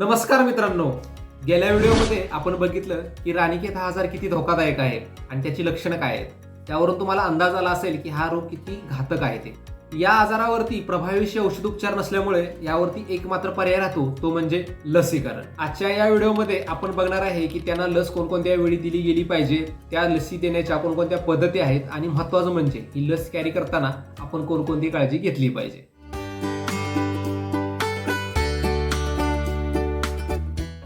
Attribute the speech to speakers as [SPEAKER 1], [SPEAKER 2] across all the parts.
[SPEAKER 1] नमस्कार मित्रांनो. गेल्या व्हिडिओमध्ये आपण बघितलं की राणीकेत हा आजार किती धोकादायक आहे आणि त्याची लक्षणं काय आहेत. त्यावरून तुम्हाला अंदाज आला असेल की हा रोग किती घातक आहे ते. या आजारावरती प्रभावीशी औषधोपचार नसल्यामुळे यावरती एक मात्र पर्याय राहतो तो म्हणजे लसीकरण. आजच्या या व्हिडिओमध्ये आपण बघणार आहे की त्यांना लस कोणकोणत्या वेळी दिली गेली पाहिजे त्या लसी देण्याच्या कोणकोणत्या पद्धती आहेत आणि महत्वाचं म्हणजे ही लस कॅरी करताना आपण कोणकोणती काळजी घेतली पाहिजे.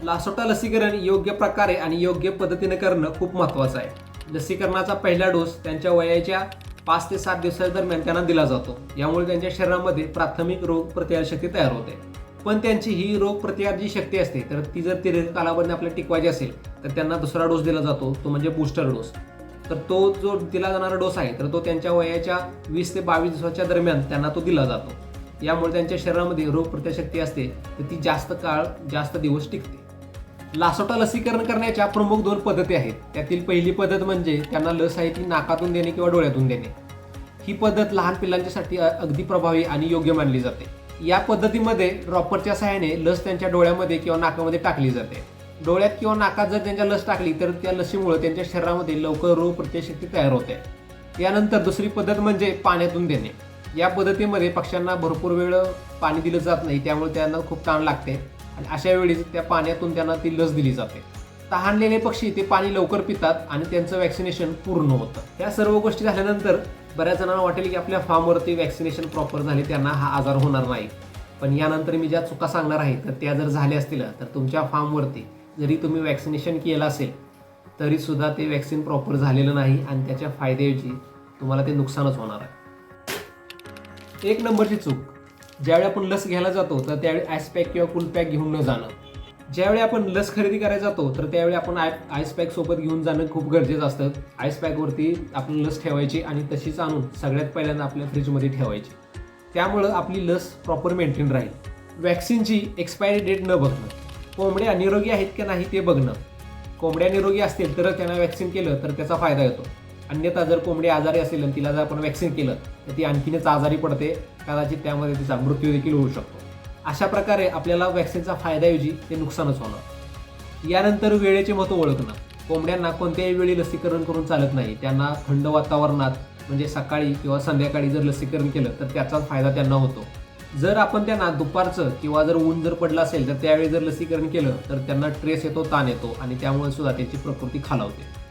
[SPEAKER 1] लासोटा लसीकरण योग्य प्रकारे आणि योग्य पद्धतीने करणं खूप महत्त्वाचं आहे. लसीकरणाचा पहिला डोस त्यांच्या वयाच्या पाच ते सात दिवसादरम्यान त्यांना दिला जातो. यामुळे त्यांच्या शरीरामध्ये प्राथमिक रोग प्रतिकारशक्ती तयार होते. पण त्यांची ही रोग प्रतिकार जी शक्ती असते तर ती जर दीर्घ कालावधीने आपल्याला टिकवायची असेल तर त्यांना दुसरा डोस दिला जातो तो म्हणजे बूस्टर डोस. तर तो जो दिला जाणारा डोस आहे तर तो त्यांच्या वयाच्या वीस ते बावीस दिवसाच्या दरम्यान त्यांना तो दिला जातो. यामुळे त्यांच्या शरीरामध्ये रोग प्रतिकारशक्ती असते तर ती जास्त काळ जास्त दिवस टिकते. लासोटा लसीकरण करण्याच्या प्रमुख दोन पद्धती आहेत. त्यातील पहिली पद्धत म्हणजे त्यांना लस आहे ती नाकातून देणे किंवा डोळ्यातून देणे. ही पद्धत लहान पिलांच्यासाठी अगदी प्रभावी आणि योग्य मानली जाते. या पद्धतीमध्ये रॉपरच्या सहाय्याने लस त्यांच्या डोळ्यामध्ये किंवा नाकामध्ये टाकली जाते. डोळ्यात किंवा नाकात जर त्यांच्या लस टाकली तर त्या लसीमुळे त्यांच्या शरीरामध्ये लवकर रोग प्रतिशक्ती तयार होते. यानंतर दुसरी पद्धत म्हणजे पाण्यातून देणे. या पद्धतीमध्ये पक्ष्यांना भरपूर वेळ पाणी दिलं जात नाही त्यामुळे त्यांना खूप ताण लागते. आणि अशा वेळी त्या पाण्यातून त्यांना ती लस दिली जाते. तहानलेले पक्षी ते पाणी लवकर पितात आणि त्यांचं वॅक्सिनेशन पूर्ण होतं. या सर्व गोष्टी झाल्यानंतर बऱ्याच जणांना वाटेल की आपल्या फार्मवरती वॅक्सिनेशन प्रॉपर झाले त्यांना हा आजार होणार नाही. पण यानंतर मी ज्या चुका सांगणार आहे तर त्या जर झाल्या असतील तर तुमच्या फार्मवरती जरी तुम्ही वॅक्सिनेशन केलं असेल तरीसुद्धा ते वॅक्सिन प्रॉपर झालेलं नाही आणि त्याच्या फायद्याऐवजी तुम्हाला ते नुकसानच होणार आहे. एक नंबरची चूक. ज्यावेळी आपण लस घ्यायला जातो तर त्यावेळी आईस पॅक किंवा कूल पॅक घेऊन न जाणं. ज्यावेळी आपण लस खरेदी करायला जातो तर त्यावेळी आपण आय आईस पॅक सोबत घेऊन जाणं खूप गरजेचं असतं. आईस पॅकवरती आपण लस ठेवायची आणि तशीच आणून सगळ्यात पहिल्यांदा आपल्या फ्रीजमध्ये ठेवायची. त्यामुळं आपली लस प्रॉपर मेंटेन राहील. वॅक्सिनची एक्सपायरी डेट न बघणं. कोंबड्या निरोगी आहेत की नाही ते बघणं. कोंबड्या निरोगी असतील तरच त्यांना वॅक्सिन केलं तर त्याचा फायदा येतो अन्यथा जर कोंबडी आजारी असेल आणि तिला जर आपण वॅक्सिन केलं तर ती आणखीनच आजारी पडते. कदाचित त्यामध्ये तिचा मृत्यू देखील होऊ शकतो. अशा प्रकारे आपल्याला वॅक्सिनचा फायद्याऐवजी ते नुकसानच होणार. यानंतर वेळेचे महत्त्व ओळखणं. कोंबड्यांना कोणत्याही वेळी लसीकरण करून चालत नाही. त्यांना थंड वातावरणात म्हणजे सकाळी किंवा संध्याकाळी जर लसीकरण केलं तर त्याचाच फायदा त्यांना होतो. जर आपण त्यांना दुपारचं किंवा जर ऊन जर पडलं असेल तर त्यावेळी जर लसीकरण केलं तर त्यांना ट्रेस येतो ताण येतो आणि त्यामुळे सुद्धा त्यांची प्रकृती खालावते.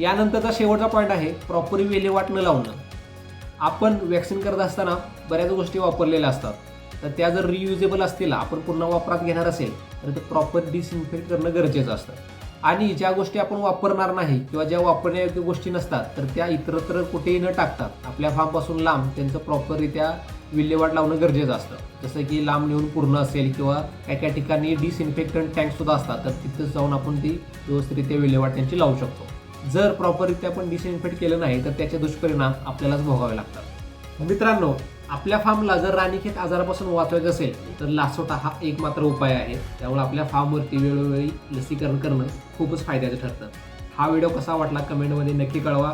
[SPEAKER 1] यानंतरचा शेवटचा पॉईंट आहे प्रॉपर विल्हेवाट न लावणं. आपण वॅक्सिन करत असताना बऱ्याच गोष्टी वापरलेल्या असतात. तर त्या जर रियुजेबल असतील आपण पुन्हा वापरात घेणार असेल तर ते प्रॉपर डिसइन्फेक्ट करणं गरजेचं असतं. आणि ज्या गोष्टी आपण वापरणार नाही किंवा ज्या वापरण्यायोग्य गोष्टी नसतात तर त्या इतरत्र कुठेही न टाकतात. आपल्या फार्मपासून लांब त्यांचं प्रॉपररित्या विल्हेवाट लावणं गरजेचं असतं. जसं की लांब नेऊन पूर्ण असेल किंवा काय काय ठिकाणी डिसइन्फेक्टंट टँक सुद्धा असतात तर तिथं जाऊन आपण ती व्यवस्थितरित्या विल्हेवाट त्यांची लावू शकतो. जर प्रॉपररित्या आपण डिसइन्फेक्ट केलं नाही तर त्याचे दुष्परिणाम आपल्यालाच भोगावे लागतात. मित्रांनो आपल्या फार्मला जर राणीखेत आजारापासून वाचवायचं असेल तर लासोटा हा एक मात्र उपाय आहे. त्यामुळे आपल्या फार्मवरती वेळोवेळी लसीकरण करणं खूपच फायद्याचं ठरतं. हा व्हिडिओ कसा वाटला कमेंटमध्ये नक्की कळवा.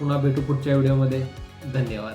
[SPEAKER 1] पुन्हा भेटू पुढच्या व्हिडिओमध्ये. धन्यवाद.